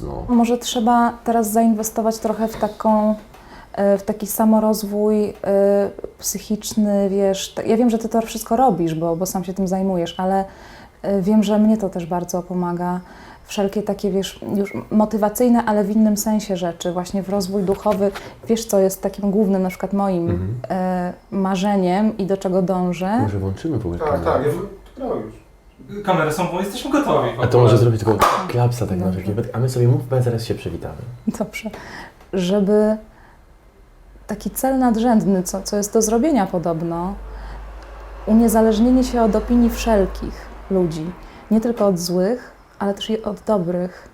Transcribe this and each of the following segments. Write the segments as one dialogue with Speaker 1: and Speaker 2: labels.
Speaker 1: mocno.
Speaker 2: Może trzeba teraz zainwestować trochę w taką, e, w taki samorozwój e, psychiczny, wiesz. Ja wiem, że ty to wszystko robisz, bo, bo sam się tym zajmujesz, ale e, wiem, że mnie to też bardzo pomaga. Wszelkie takie, wiesz, już motywacyjne, ale w innym sensie rzeczy, właśnie w rozwój duchowy. Wiesz, co jest takim głównym, na przykład moim
Speaker 1: Mhm.
Speaker 2: marzeniem i do czego dążę?
Speaker 1: Może włączymy w ogóle
Speaker 3: Tak,
Speaker 1: kamerę?
Speaker 3: tak, ja już.
Speaker 4: Kamery są, bo jesteśmy gotowi.
Speaker 1: A to może zrobić tylko klapsa tak na wszelki wypadek, a my sobie mówmy, zaraz się przywitamy.
Speaker 2: Dobrze. Żeby taki cel nadrzędny, co, co jest do zrobienia podobno, uniezależnienie się od opinii wszelkich ludzi, nie tylko od złych, ale też i od dobrych.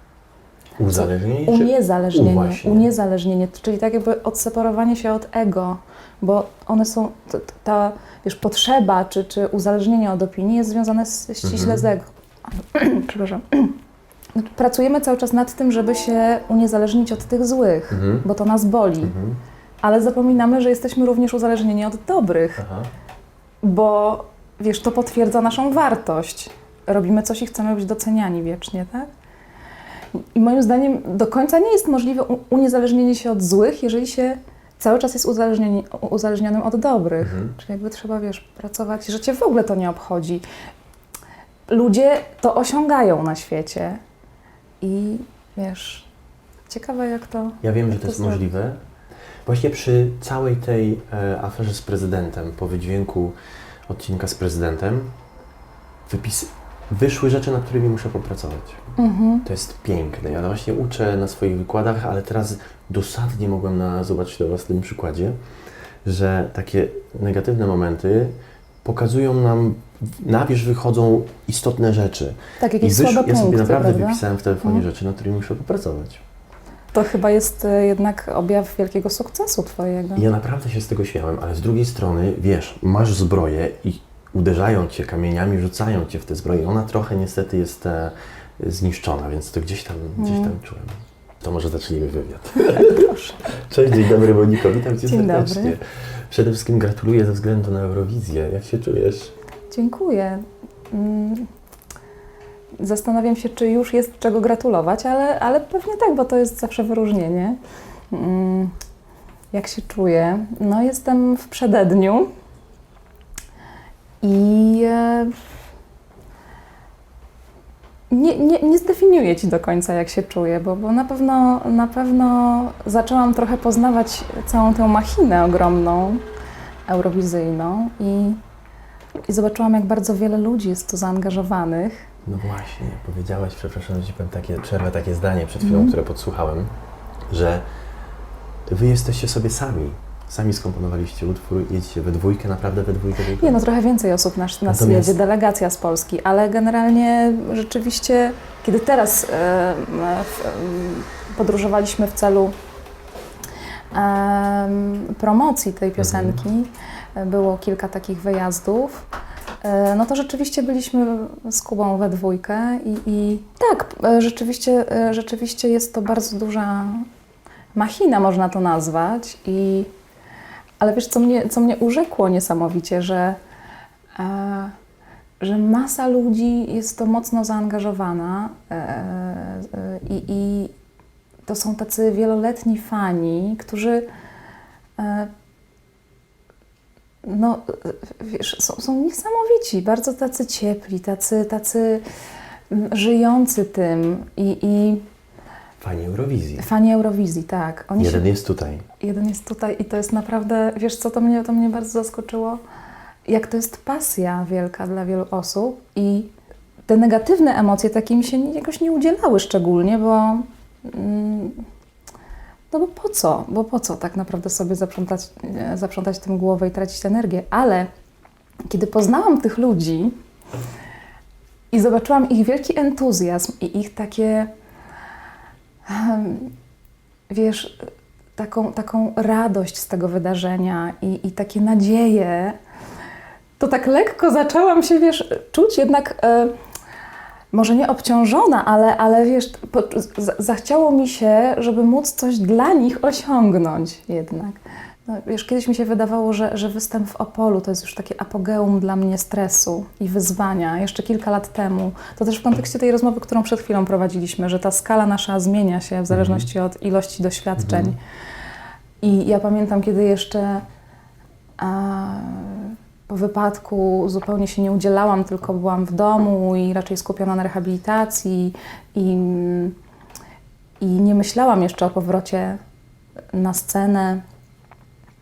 Speaker 1: Uzależnienie.
Speaker 2: Uniezależnienie,
Speaker 1: U, właśnie.
Speaker 2: uniezależnienie, czyli tak jakby odseparowanie się od ego, bo one są, t- t- ta wiesz, potrzeba czy, czy uzależnienie od opinii jest związane z, ściśle
Speaker 1: Mhm.
Speaker 2: z ego. Przepraszam. Pracujemy cały czas nad tym, żeby się uniezależnić od tych złych,
Speaker 1: Mhm.
Speaker 2: bo to nas boli,
Speaker 1: Mhm.
Speaker 2: ale zapominamy, że jesteśmy również uzależnieni od dobrych,
Speaker 1: Aha.
Speaker 2: bo wiesz, to potwierdza naszą wartość. Robimy coś i chcemy być doceniani wiecznie, tak? I moim zdaniem do końca nie jest możliwe uniezależnienie się od złych, jeżeli się cały czas jest uzależnionym od dobrych.
Speaker 1: Mhm.
Speaker 2: Czyli jakby trzeba, wiesz, pracować, że cię w ogóle to nie obchodzi. Ludzie to osiągają na świecie i wiesz, ciekawe jak to...
Speaker 1: Ja wiem, że
Speaker 2: Jak
Speaker 1: to jest
Speaker 2: zrobić?
Speaker 1: możliwe. Właśnie przy całej tej e, aferze z prezydentem, po wydźwięku odcinka z prezydentem, wypis... wyszły rzeczy, nad którymi muszę popracować.
Speaker 2: Mhm.
Speaker 1: To jest piękne. Ja właśnie uczę na swoich wykładach, ale teraz dosadnie mogłem na, zobaczyć na własnym przykładzie, że takie negatywne momenty pokazują nam, na wierzch wychodzą istotne rzeczy.
Speaker 2: Tak,
Speaker 1: I
Speaker 2: jakieś
Speaker 1: wysz...
Speaker 2: słabe
Speaker 1: ja sobie
Speaker 2: punkty,
Speaker 1: naprawdę
Speaker 2: prawda?
Speaker 1: wypisałem w telefonie
Speaker 2: Mhm.
Speaker 1: rzeczy, nad którymi muszę popracować.
Speaker 2: To chyba jest e, jednak objaw wielkiego sukcesu Twojego.
Speaker 1: I ja naprawdę się z tego śmiałem, ale z drugiej strony, wiesz, masz zbroję i uderzają cię kamieniami, rzucają cię w tę zbroję. Ona trochę niestety jest e, zniszczona, więc to gdzieś tam, gdzieś tam
Speaker 2: Mm.
Speaker 1: czułem. To może zacznijmy wywiad.
Speaker 2: Proszę.
Speaker 1: Cześć, dzień dobry Moniko, witam Cię
Speaker 2: Dzień
Speaker 1: serdecznie.
Speaker 2: dobry.
Speaker 1: Przede wszystkim gratuluję ze względu na Eurowizję. Jak się czujesz?
Speaker 2: Dziękuję. Mm, Zastanawiam się, czy już jest czego gratulować, ale, ale pewnie tak, bo to jest zawsze wyróżnienie. Mm, Jak się czuję? No, jestem w przededniu i e, nie, nie, nie zdefiniuję Ci do końca, jak się czuję, bo, bo na, pewno, na pewno zaczęłam trochę poznawać całą tę machinę ogromną, eurowizyjną i i zobaczyłam, jak bardzo wiele ludzi jest tu zaangażowanych.
Speaker 1: No właśnie, powiedziałaś, przepraszam, że Ci powiem takie, przerwę takie zdanie przed chwilą,
Speaker 2: Mhm.
Speaker 1: które podsłuchałem, że Wy jesteście sobie sami. Sami skomponowaliście utwór, jedziecie we dwójkę, naprawdę we dwójkę. tylko?
Speaker 2: Nie no, trochę więcej osób nas, nas
Speaker 1: Natomiast-
Speaker 2: jedzie, delegacja z Polski, ale generalnie rzeczywiście, kiedy teraz e, e, podróżowaliśmy w celu em, promocji tej piosenki, e, było kilka takich wyjazdów, e, no to rzeczywiście byliśmy z Kubą we dwójkę i, i tak, e, rzeczywiście, e, rzeczywiście jest to bardzo duża machina, można to nazwać i ale wiesz, co mnie, co mnie urzekło niesamowicie, że, e, że masa ludzi jest to mocno zaangażowana e, e, i, i to są tacy wieloletni fani, którzy e, no, e, wiesz, są, są niesamowici, bardzo tacy ciepli, tacy, tacy mm, żyjący tym i, i
Speaker 1: Fani Eurowizji.
Speaker 2: fani Eurowizji, tak. Oni się
Speaker 1: Jeden jest tutaj.
Speaker 2: Jeden jest tutaj i to jest naprawdę, wiesz co, to mnie, to mnie bardzo zaskoczyło, jak to jest pasja wielka dla wielu osób i te negatywne emocje takie mi się jakoś nie udzielały szczególnie, bo mm, no bo po co, bo po co tak naprawdę sobie zaprzątać, e, zaprzątać tym głowę i tracić energię, ale kiedy poznałam tych ludzi i zobaczyłam ich wielki entuzjazm i ich takie, wiesz, taką, taką radość z tego wydarzenia i, i takie nadzieje, to tak lekko zaczęłam się, wiesz, czuć jednak, e, może nie obciążona, ale, ale wiesz, po, z, zachciało mi się, żeby móc coś dla nich osiągnąć jednak. No, wiesz, kiedyś mi się wydawało, że, że występ w Opolu to jest już takie apogeum dla mnie stresu i wyzwania. Jeszcze kilka lat temu, to też w kontekście tej rozmowy, którą przed chwilą prowadziliśmy, że ta skala nasza zmienia się w zależności od ilości doświadczeń. I ja pamiętam, kiedy jeszcze a, po wypadku zupełnie się nie udzielałam, tylko byłam w domu i raczej skupiona na rehabilitacji i, i nie myślałam jeszcze o powrocie na scenę.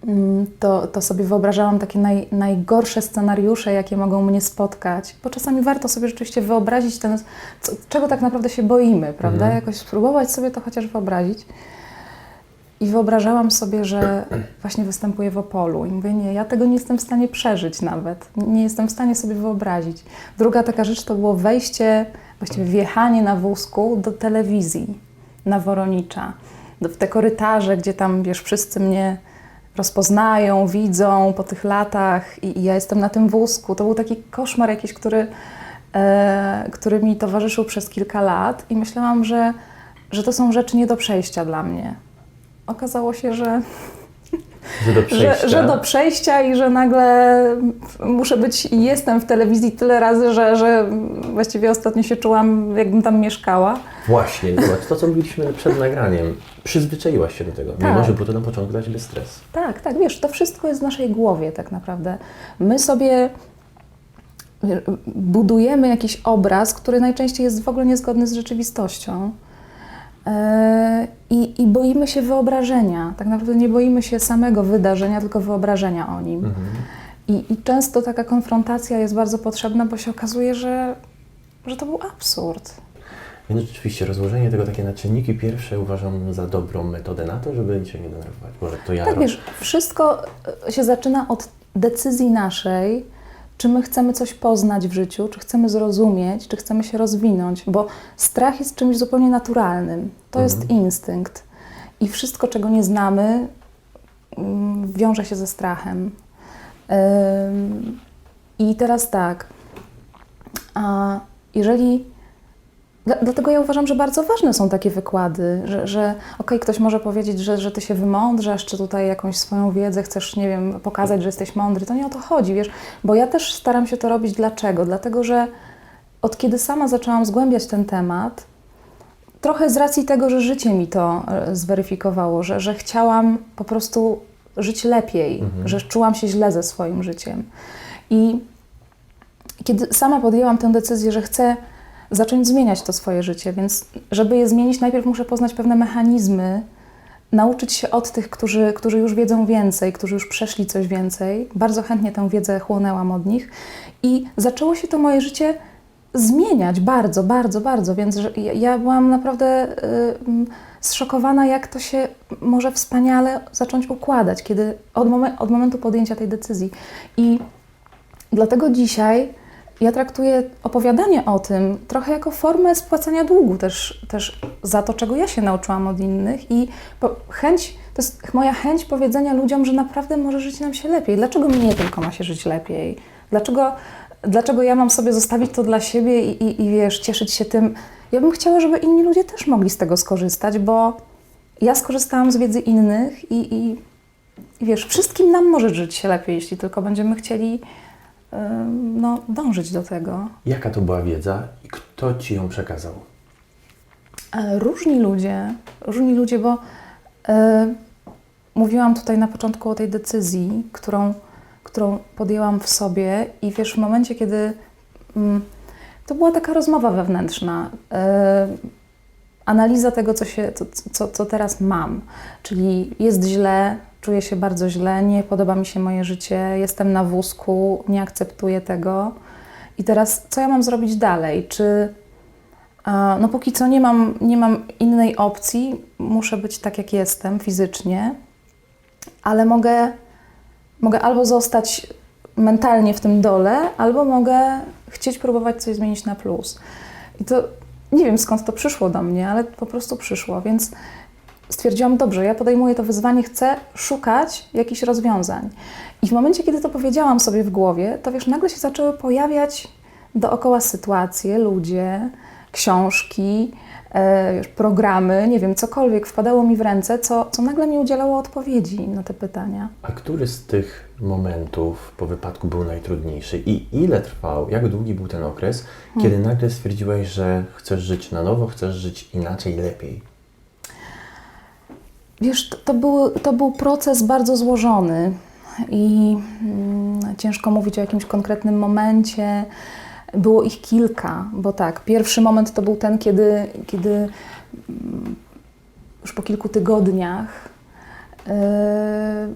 Speaker 2: Mm, To, to sobie wyobrażałam takie naj, najgorsze scenariusze, jakie mogą mnie spotkać, bo czasami warto sobie rzeczywiście wyobrazić ten, co, czego tak naprawdę się boimy, prawda?
Speaker 1: Mhm.
Speaker 2: Jakoś spróbować sobie to chociaż wyobrazić. I wyobrażałam sobie, że właśnie występuję w Opolu. I mówię, nie, ja tego nie jestem w stanie przeżyć nawet. Nie jestem w stanie sobie wyobrazić. Druga taka rzecz to było wejście, właściwie wjechanie na wózku do telewizji na Woronicza. Do- W te korytarze, gdzie tam, wiesz, wszyscy mnie rozpoznają, widzą po tych latach i, i ja jestem na tym wózku. To był taki koszmar jakiś, który, e, który mi towarzyszył przez kilka lat i myślałam, że, że to są rzeczy nie do przejścia dla mnie. Okazało się, że,
Speaker 1: Że do przejścia.
Speaker 2: że, że do przejścia i że nagle muszę być i jestem w telewizji tyle razy, że, że właściwie ostatnio się czułam, jakbym tam mieszkała.
Speaker 1: Właśnie, zobacz, to co mówiliśmy przed nagraniem. Przyzwyczaiłaś się do tego, mimo
Speaker 2: Tak.
Speaker 1: że był to na początku dla Ciebie stres.
Speaker 2: Tak, tak, wiesz, to wszystko jest w naszej głowie tak naprawdę. My sobie budujemy jakiś obraz, który najczęściej jest w ogóle niezgodny z rzeczywistością. Eee, I, I boimy się wyobrażenia. Tak naprawdę nie boimy się samego wydarzenia, tylko wyobrażenia o nim.
Speaker 1: Mhm.
Speaker 2: I, I często taka konfrontacja jest bardzo potrzebna, bo się okazuje, że, że to był absurd.
Speaker 1: Więc rzeczywiście rozłożenie tego takie na czynniki pierwsze uważam za dobrą metodę na to, żeby się nie denerwować. Może to ja
Speaker 2: Tak,
Speaker 1: robię.
Speaker 2: wiesz, wszystko e, się zaczyna od decyzji naszej, czy my chcemy coś poznać w życiu, czy chcemy zrozumieć, czy chcemy się rozwinąć, bo strach jest czymś zupełnie naturalnym. To jest instynkt. I wszystko, czego nie znamy, mm, wiąże się ze strachem. I teraz tak, a jeżeli Dlatego ja uważam, że bardzo ważne są takie wykłady, że, że okej, ktoś może powiedzieć, że, że ty się wymądrzasz, czy tutaj jakąś swoją wiedzę chcesz, nie wiem, pokazać, że jesteś mądry. To nie o to chodzi, wiesz, bo ja też staram się to robić. Dlaczego? Dlatego, że od kiedy sama zaczęłam zgłębiać ten temat, trochę z racji tego, że życie mi to e, zweryfikowało, że, że chciałam po prostu żyć lepiej, że czułam się źle ze swoim życiem. I kiedy sama podjęłam tę decyzję, że chcę zacząć zmieniać to swoje życie, więc żeby je zmienić, najpierw muszę poznać pewne mechanizmy, nauczyć się od tych, którzy, którzy już wiedzą więcej, którzy już przeszli coś więcej. Bardzo chętnie tę wiedzę chłonęłam od nich i zaczęło się to moje życie zmieniać bardzo, bardzo, bardzo, więc ja, byłam naprawdę y, zszokowana, jak to się może wspaniale zacząć układać, kiedy od, od momentu podjęcia tej decyzji. I Dlatego dzisiaj ja traktuję opowiadanie o tym trochę jako formę spłacania długu też, też za to, czego ja się nauczyłam od innych i chęć, to jest moja chęć powiedzenia ludziom, że naprawdę może żyć nam się lepiej. Dlaczego mnie tylko ma się żyć lepiej? Dlaczego, dlaczego ja mam sobie zostawić to dla siebie i, i, i wiesz, cieszyć się tym? Ja bym chciała, żeby inni ludzie też mogli z tego skorzystać, bo ja skorzystałam z wiedzy innych i, i, i wiesz, wszystkim nam może żyć się lepiej, jeśli tylko będziemy chcieli no, dążyć do tego.
Speaker 1: Jaka to była wiedza i kto Ci ją przekazał?
Speaker 2: E, Różni ludzie, różni ludzie, bo e, mówiłam tutaj na początku o tej decyzji, którą, którą podjęłam w sobie i wiesz, w momencie, kiedy mm, to była taka rozmowa wewnętrzna, e, analiza tego, co, się, co, co, co teraz mam, czyli jest źle, czuję się bardzo źle, nie podoba mi się moje życie, jestem na wózku, nie akceptuję tego. I teraz, co ja mam zrobić dalej? Czy No póki co nie mam, nie mam innej opcji, muszę być tak jak jestem fizycznie, ale mogę, mogę albo zostać mentalnie w tym dole, albo mogę chcieć próbować coś zmienić na plus. I to nie wiem skąd to przyszło do mnie, ale po prostu przyszło, więc stwierdziłam, dobrze, ja podejmuję to wyzwanie, chcę szukać jakichś rozwiązań. I w momencie, kiedy to powiedziałam sobie w głowie, to wiesz, nagle się zaczęły pojawiać dookoła sytuacje, ludzie, książki, e, programy, nie wiem, cokolwiek wpadało mi w ręce, co, co nagle mi udzielało odpowiedzi na te pytania.
Speaker 1: A który z tych momentów po wypadku był najtrudniejszy i ile trwał, jak długi był ten okres, kiedy nagle stwierdziłeś, że chcesz żyć na nowo, chcesz żyć inaczej, lepiej?
Speaker 2: Wiesz, to, to, był, to był proces bardzo złożony i mm, ciężko mówić o jakimś konkretnym momencie. Było ich kilka, bo tak, pierwszy moment to był ten, kiedy, kiedy mm, już po kilku tygodniach yy,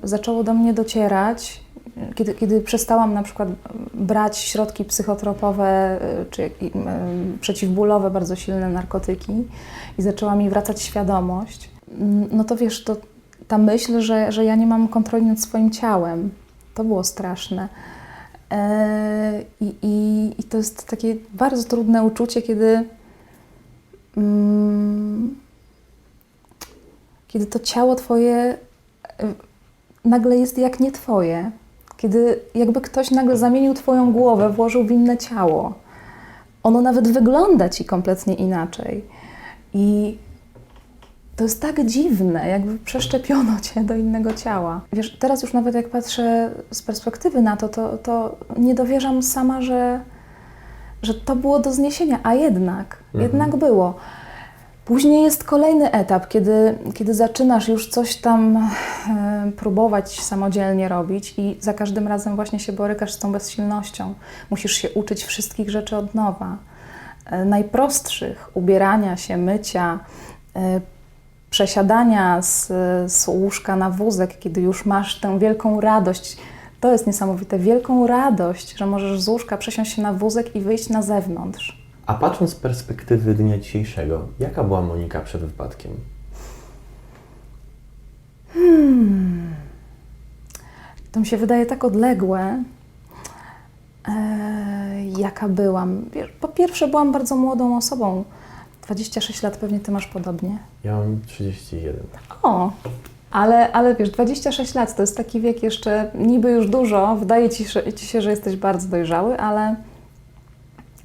Speaker 2: zaczęło do mnie docierać, kiedy, kiedy przestałam na przykład brać środki psychotropowe yy, czy yy, przeciwbólowe, bardzo silne narkotyki i zaczęła mi wracać świadomość, mm, no to wiesz, to ta myśl, że, że ja nie mam kontroli nad swoim ciałem, to było straszne. E, I, i, I to jest takie bardzo trudne uczucie, kiedy, mm, kiedy to ciało twoje e, nagle jest jak nie twoje. Kiedy jakby ktoś nagle zamienił twoją głowę, włożył w inne ciało. Ono nawet wygląda ci kompletnie inaczej. I to jest tak dziwne, jakby przeszczepiono cię do innego ciała. Wiesz, teraz już nawet jak patrzę z perspektywy na to, to, to nie dowierzam sama, że, że to było do zniesienia, a jednak, jednak było. Później jest kolejny etap, kiedy, kiedy zaczynasz już coś tam e, próbować samodzielnie robić i za każdym razem właśnie się borykasz z tą bezsilnością. Musisz się uczyć wszystkich rzeczy od nowa. E, najprostszych, ubierania się, mycia, e, przesiadania z, z łóżka na wózek, kiedy już masz tę wielką radość. To jest niesamowite, wielką radość, że możesz z łóżka przesiąść się na wózek i wyjść na zewnątrz.
Speaker 1: A patrząc z perspektywy dnia dzisiejszego, jaka była Monika przed wypadkiem?
Speaker 2: To mi się wydaje tak odległe, e, jaka byłam. Po pierwsze, byłam bardzo młodą osobą. 26 lat pewnie ty masz podobnie.
Speaker 1: Ja mam 31.
Speaker 2: O, ale, ale wiesz, 26 lat to jest taki wiek jeszcze niby już dużo. Wydaje ci, że- ci się, że jesteś bardzo dojrzały, ale,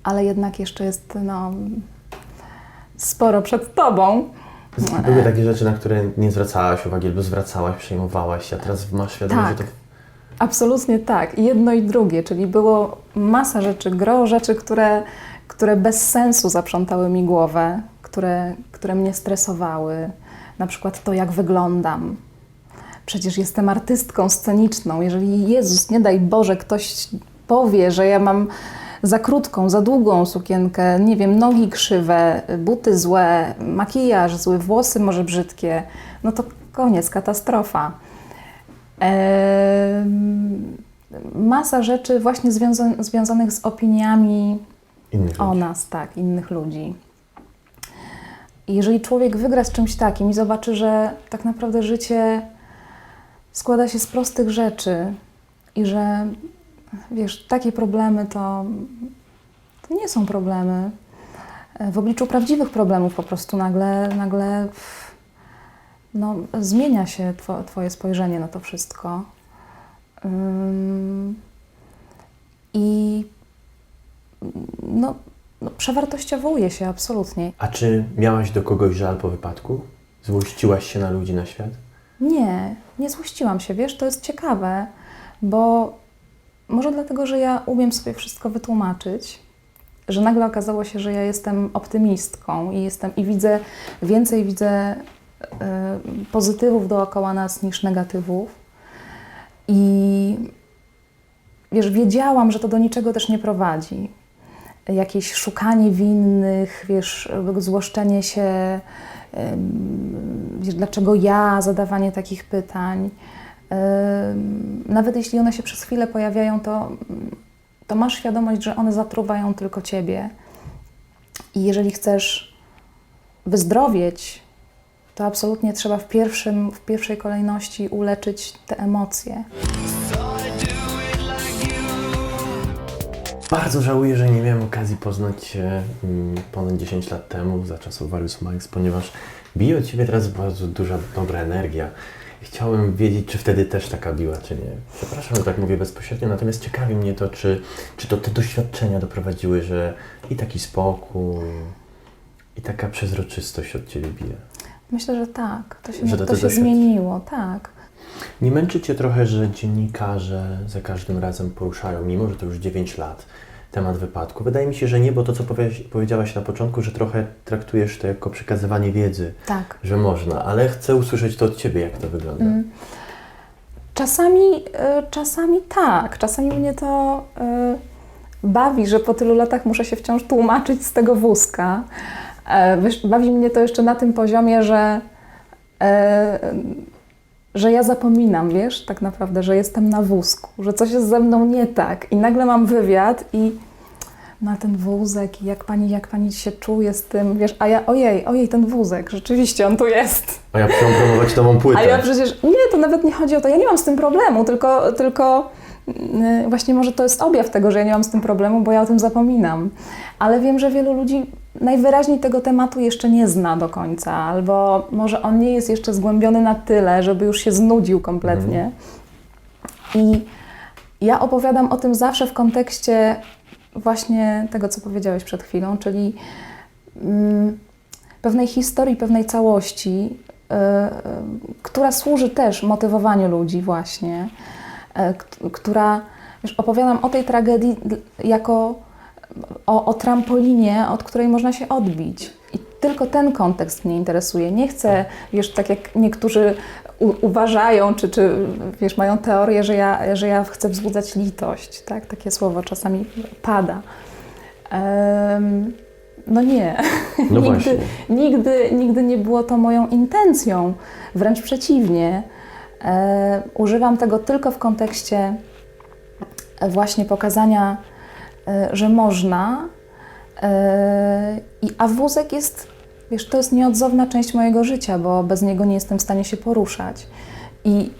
Speaker 2: ale jednak jeszcze jest no, sporo przed tobą.
Speaker 1: Były takie rzeczy, na które nie zwracałaś uwagi, albo zwracałaś, przejmowałaś się, a teraz masz świadomość,
Speaker 2: Tak.
Speaker 1: że to
Speaker 2: Absolutnie tak. Jedno i drugie, czyli było masa rzeczy, gro rzeczy, które, które bez sensu zaprzątały mi głowę, które, które mnie stresowały. Na przykład to, jak wyglądam. Przecież jestem artystką sceniczną. Jeżeli Jezus, nie daj Boże, ktoś powie, że ja mam za krótką, za długą sukienkę, nie wiem, nogi krzywe, buty złe, makijaż zły, włosy może brzydkie, no to koniec, katastrofa. Em, Masa rzeczy właśnie związa- związanych z opiniami
Speaker 1: innych
Speaker 2: o
Speaker 1: ludzi.
Speaker 2: nas, tak, innych ludzi. I jeżeli człowiek wygra z czymś takim i zobaczy, że tak naprawdę życie składa się z prostych rzeczy i że wiesz, takie problemy to, to nie są problemy. W obliczu prawdziwych problemów po prostu nagle, nagle no, zmienia się two, Twoje spojrzenie na to wszystko. Ym, I no, no, przewartościowuje się absolutnie.
Speaker 1: A czy miałaś do kogoś żal po wypadku? Złościłaś się na ludzi, na świat?
Speaker 2: Nie, nie złościłam się, wiesz, to jest ciekawe, bo może dlatego, że ja umiem sobie wszystko wytłumaczyć, że nagle okazało się, że ja jestem optymistką i jestem i widzę więcej widzę y, pozytywów dookoła nas niż negatywów. I wiesz, wiedziałam, że to do niczego też nie prowadzi. Jakieś szukanie winnych, wiesz, złoszczenie się, wiesz, dlaczego ja, zadawanie takich pytań. Nawet jeśli one się przez chwilę pojawiają, to, to masz świadomość, że one zatruwają tylko ciebie. I jeżeli chcesz wyzdrowieć, to absolutnie trzeba w, pierwszym, w pierwszej kolejności uleczyć te emocje.
Speaker 1: Bardzo żałuję, że nie miałem okazji poznać Cię mm, ponad 10 lat temu, za czasów Various Minds, ponieważ bije od Ciebie teraz bardzo duża, dobra energia. Chciałem wiedzieć, czy wtedy też taka biła, czy nie. Przepraszam, że tak mówię bezpośrednio, natomiast ciekawi mnie to, czy, czy to te doświadczenia doprowadziły, że i taki spokój, I taka przezroczystość od ciebie bije.
Speaker 2: Myślę, że tak. To się,
Speaker 1: Że
Speaker 2: to
Speaker 1: to
Speaker 2: się zmieniło, tak.
Speaker 1: Nie męczy Cię trochę, że dziennikarze za każdym razem poruszają, mimo że to już 9 lat, temat wypadku? Wydaje mi się, że nie, bo to, co powie- powiedziałaś na początku, że trochę traktujesz to jako przekazywanie wiedzy,
Speaker 2: Tak.
Speaker 1: że można, ale chcę usłyszeć to od Ciebie, jak to wygląda.
Speaker 2: Mm. Czasami, y, czasami tak, czasami mnie to y, bawi, że po tylu latach muszę się wciąż tłumaczyć z tego wózka. E, bawi mnie to jeszcze na tym poziomie, że, e, że ja zapominam, wiesz, tak naprawdę, że jestem na wózku, że coś jest ze mną nie tak i nagle mam wywiad i na ten wózek i jak pani, jak pani się czuje z tym, wiesz, a ja ojej, ojej, ten wózek, rzeczywiście on tu jest.
Speaker 1: A ja przyjąłem promować nową płytę.
Speaker 2: A ja przecież, nie, to nawet nie chodzi o to, ja nie mam z tym problemu, tylko, tylko yy, właśnie może to jest objaw tego, że ja nie mam z tym problemu, bo ja o tym zapominam. Ale wiem, że wielu ludzi najwyraźniej tego tematu jeszcze nie zna do końca, albo może on nie jest jeszcze zgłębiony na tyle, żeby już się znudził kompletnie. I ja opowiadam o tym zawsze w kontekście właśnie tego, co powiedziałeś przed chwilą, czyli mm, pewnej historii, pewnej całości, y, y, która służy też motywowaniu ludzi właśnie, y, która, wiesz, opowiadam o tej tragedii jako o, o trampolinie, od której można się odbić. I tylko ten kontekst mnie interesuje. Nie chcę, wiesz, tak jak niektórzy u, uważają, czy, czy wiesz, mają teorię, że ja, że ja chcę wzbudzać litość, tak? Takie słowo czasami pada. Em, no nie.
Speaker 1: No
Speaker 2: nigdy, nigdy, nigdy nie było to moją intencją. Wręcz przeciwnie. E, używam tego tylko w kontekście właśnie pokazania, że można. E, i, a wózek jest, wiesz, to jest nieodzowna część mojego życia, bo bez niego nie jestem w stanie się poruszać. I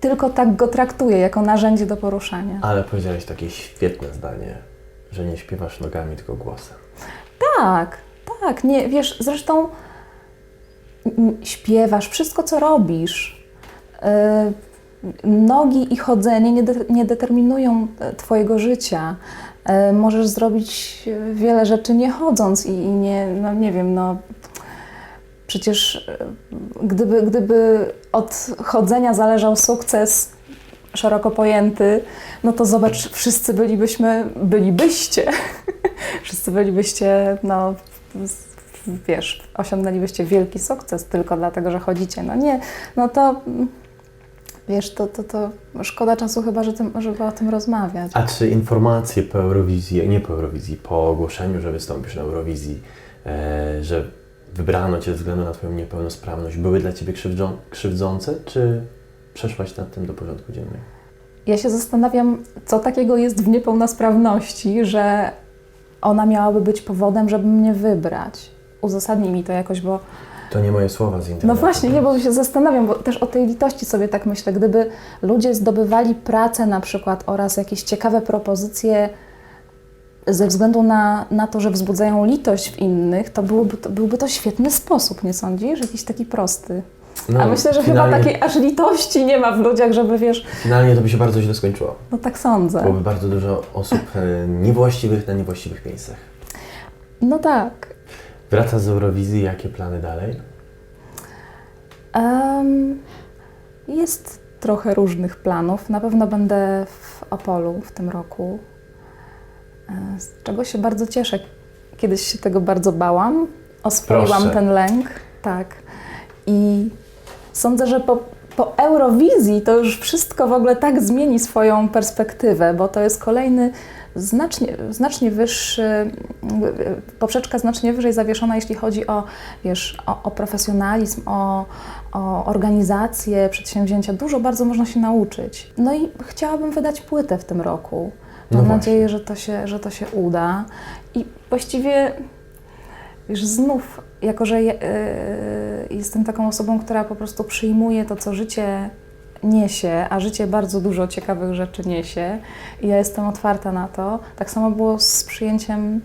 Speaker 2: tylko tak go traktuję, jako narzędzie do poruszania.
Speaker 1: Ale powiedziałeś takie świetne zdanie, że nie śpiewasz nogami, tylko głosem.
Speaker 2: Tak, tak. Nie, wiesz, zresztą śpiewasz, wszystko co robisz. y, nogi i chodzenie nie, de, nie determinują e, Twojego życia. E, możesz zrobić e, wiele rzeczy nie chodząc i, i nie, no nie wiem, no. Przecież e, gdyby, gdyby od chodzenia zależał sukces szeroko pojęty, no to zobacz, wszyscy bylibyśmy, bylibyście wszyscy bylibyście, no, wiesz, osiągnęlibyście wielki sukces tylko dlatego, że chodzicie. No nie, no to mm, wiesz, to, to, to szkoda czasu chyba, że tym, żeby o tym rozmawiać.
Speaker 1: A czy informacje po Eurowizji, nie po Eurowizji, po ogłoszeniu, że wystąpisz na Eurowizji, e, że wybrano Cię ze względu na Twoją niepełnosprawność, były dla Ciebie krzywdzą, krzywdzące, czy przeszłaś nad tym do porządku dziennego?
Speaker 2: Ja się zastanawiam, co takiego jest w niepełnosprawności, że ona miałaby być powodem, żeby mnie wybrać. Uzasadnij mi to jakoś, bo
Speaker 1: To nie moje słowa z internetu.
Speaker 2: No właśnie, nie, bo się zastanawiam, bo też o tej litości sobie tak myślę. Gdyby ludzie zdobywali pracę na przykład oraz jakieś ciekawe propozycje ze względu na, na to, że wzbudzają litość w innych, to byłoby, to byłby to świetny sposób, nie sądzisz? Jakiś taki prosty.
Speaker 1: No,
Speaker 2: A myślę, że
Speaker 1: finalnie,
Speaker 2: chyba takiej aż litości nie ma w ludziach, żeby wiesz,
Speaker 1: Finalnie to by się bardzo źle skończyło.
Speaker 2: no tak sądzę.
Speaker 1: Byłoby bardzo dużo osób e, niewłaściwych na niewłaściwych miejscach.
Speaker 2: No tak.
Speaker 1: Wraca z Eurowizji, jakie plany dalej?
Speaker 2: Em, jest trochę różnych planów. Na pewno będę w Opolu w tym roku, e, z czego się bardzo cieszę. Kiedyś się tego bardzo bałam, oswoiłam ten lęk, tak. I sądzę, że po, po Eurowizji to już wszystko w ogóle tak zmieni swoją perspektywę, bo to jest kolejny znacznie, znacznie wyższy, poprzeczka znacznie wyżej zawieszona, jeśli chodzi o, wiesz, o, o profesjonalizm, o, o organizację, przedsięwzięcia. Dużo bardzo można się nauczyć. No i chciałabym wydać płytę w tym roku.
Speaker 1: No
Speaker 2: Mam
Speaker 1: właśnie.
Speaker 2: nadzieję, że to, się, że to się uda. I właściwie, wiesz, znów, jako że je, y, jestem taką osobą, która po prostu przyjmuje to, co życie niesie, a życie bardzo dużo ciekawych rzeczy niesie i ja jestem otwarta na to. Tak samo było z przyjęciem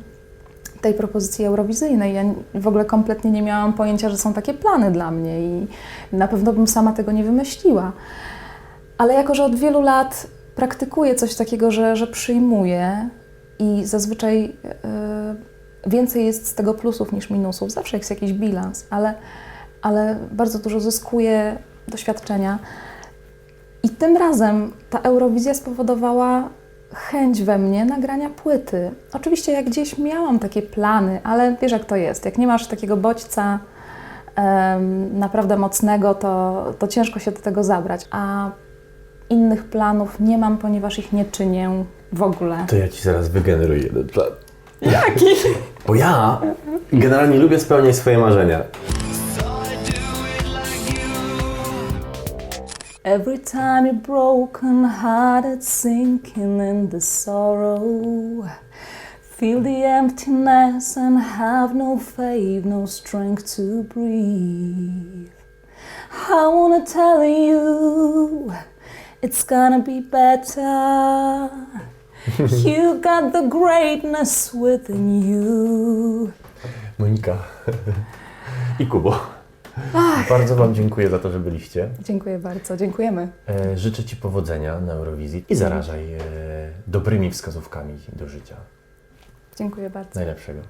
Speaker 2: tej propozycji eurowizyjnej. Ja w ogóle kompletnie nie miałam pojęcia, że są takie plany dla mnie i na pewno bym sama tego nie wymyśliła. Ale jako, że od wielu lat praktykuję coś takiego, że, że przyjmuję i zazwyczaj yy, więcej jest z tego plusów niż minusów. Zawsze jest jakiś bilans, ale, ale bardzo dużo zyskuje doświadczenia. I tym razem ta Eurowizja spowodowała chęć we mnie nagrania płyty. Oczywiście jak gdzieś miałam takie plany, ale wiesz jak to jest. Jak nie masz takiego bodźca em, naprawdę mocnego, to, to ciężko się do tego zabrać. A innych planów nie mam, ponieważ ich nie czynię w ogóle.
Speaker 1: To ja ci zaraz wygeneruję jeden plan.
Speaker 2: Jaki?
Speaker 1: Bo ja generalnie lubię spełniać swoje marzenia.
Speaker 2: Every time you're broken hearted, sinking in the sorrow, feel the emptiness and have no faith, no strength to breathe. I wanna tell you, it's gonna be better. You got the greatness within you.
Speaker 1: Monika i Kubo. Bardzo Wam dziękuję za to, że byliście.
Speaker 2: Dziękuję bardzo, dziękujemy.
Speaker 1: E, życzę Ci powodzenia na Eurowizji i zarażaj e, dobrymi wskazówkami do życia.
Speaker 2: Dziękuję bardzo.
Speaker 1: Najlepszego.